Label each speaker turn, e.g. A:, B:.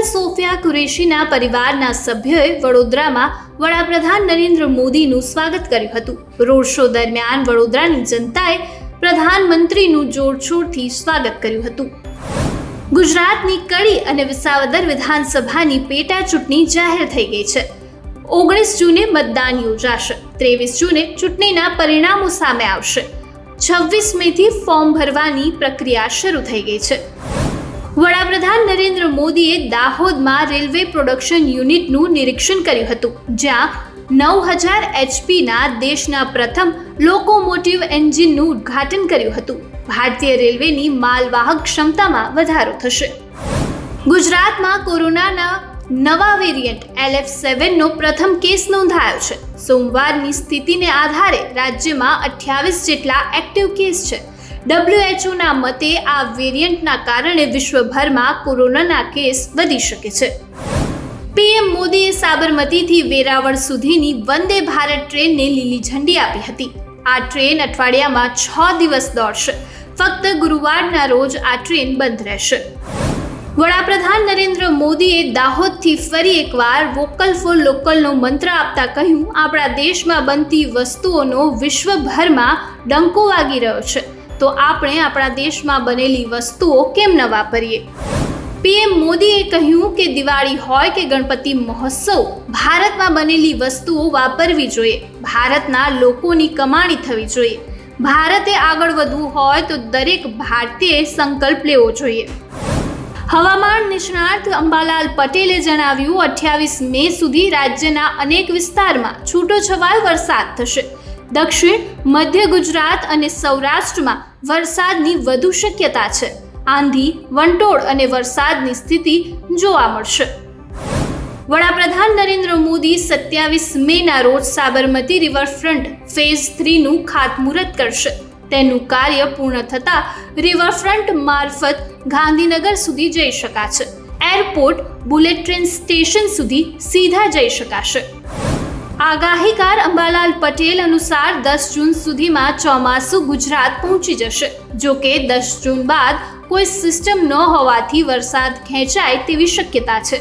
A: Uncle Sofia કુરેશીના પરિવારના સભ્યોએ વડોદરામાં વડાપ્રધાન નરેન્દ્ર મોદીનું સ્વાગત કર્યું હતું. રોડ શો દરમિયાન વડોદરાની જનતાએ પ્રધાનમંત્રીનું જોરશોરથી સ્વાગત કર્યું હતું. ગુજરાતની કડી અને વિસાવદર વિધાનસભાની પેટા ચૂંટણી જાહેર થઈ ગઈ છે. ઓગણીસ જૂને મતદાન યોજાશે. ત્રેવીસ જૂને ચૂંટણીના પરિણામો સામે આવશે. છવ્વીસ મેથી ફોર્મ ભરવાની પ્રક્રિયા શરૂ થઈ ગઈ છે. વડાપ્રધાન નરેન્દ્ર મોદીએ દાહોદમાં રેલવે પ્રોડક્શન યુનિટનું નિરીક્ષણ કર્યું હતું, જ્યાં નવ હજાર એચપીના દેશના પ્રથમ લોકોમોટિવ એન્જિનનું ઉદ્ઘાટન કર્યું હતું. ભારતીય રેલવેની માલવાહક ક્ષમતામાં વધારો થશે. ગુજરાતમાં કોરોનાના નવા વેરિયન્ટ એલએફ સેવનનો પ્રથમ કેસ નોંધાયો છે. સોમવારની સ્થિતિને આધારે રાજ્યમાં અઠ્યાવીસ જેટલા એક્ટિવ કેસ છે. ડબ્લ્યુએચઓના મતે આ વેરિયન્ટના કારણે વિશ્વભરમાં કોરોનાના કેસ વધી શકે છે. પીએમ મોદીએ સાબરમતીથી વેરાવળ સુધીની વંદે ભારત ટ્રેનને લીલી ઝંડી આપી હતી. આ ટ્રેન અઠવાડિયામાં છ દિવસ દોડશે. ફક્ત ગુરુવારના રોજ આ ટ્રેન બંધ રહેશે. વડાપ્રધાન નરેન્દ્ર મોદીએ દાહોદથી ફરી એકવાર વોકલ ફોર લોકલનો મંત્ર આપતા કહ્યું, આપણા દેશમાં બનતી વસ્તુઓનો વિશ્વભરમાં ડંકો વાગી રહ્યો છે. તો આપણે આપણા દેશમાં બનેલી વસ્તુઓ કેમ ન વાપરીએ? પીએમ મોદીએ કહ્યું કે દિવાળી હોય કે ગણપતિ મહોત્સવ, ભારતમાં બનેલી વસ્તુઓ વાપરવી જોઈએ. ભારતના લોકોની કમાણી થવી જોઈએ. ભારતે આગળ વધવું હોય તો દરેક ભારતીય સંકલ્પ લેવો જોઈએ. હવામાન નિષ્ણાત અંબાલાલ પટેલે જણાવ્યું, અઠ્યાવીસ મે સુધી રાજ્યના અનેક વિસ્તારમાં છૂટોછવાયો વરસાદ થશે. દક્ષિણ, મધ્ય ગુજરાત અને સૌરાષ્ટ્રમાં વરસાદની વધુ શક્યતા છે. આંધી, વંટોળ અને વરસાદની સ્થિતિ જોવા મળશે. વડાપ્રધાન નરેન્દ્ર મોદી સત્યાવીસ મેના રોજ સાબરમતી રિવરફ્રન્ટ ફેઝ થ્રીનું ખાતમુહૂર્ત કરશે. તેનું કાર્ય પૂર્ણ થતાં રિવરફ્રન્ટ મારફત ગાંધીનગર સુધી જઈ શકાશે. એરપોર્ટ, બુલેટ ટ્રેન સ્ટેશન સુધી સીધા જઈ શકાશે. આગાહીકાર અંબાલાલ પટેલ અનુસાર દસ જૂન સુધીમાં ચોમાસું ગુજરાત પહોંચી જશે. જો કે દસ જૂન બાદ કોઈ સિસ્ટમ ન હોવાથી વરસાદ ખેંચાય તેવી શક્યતા છે.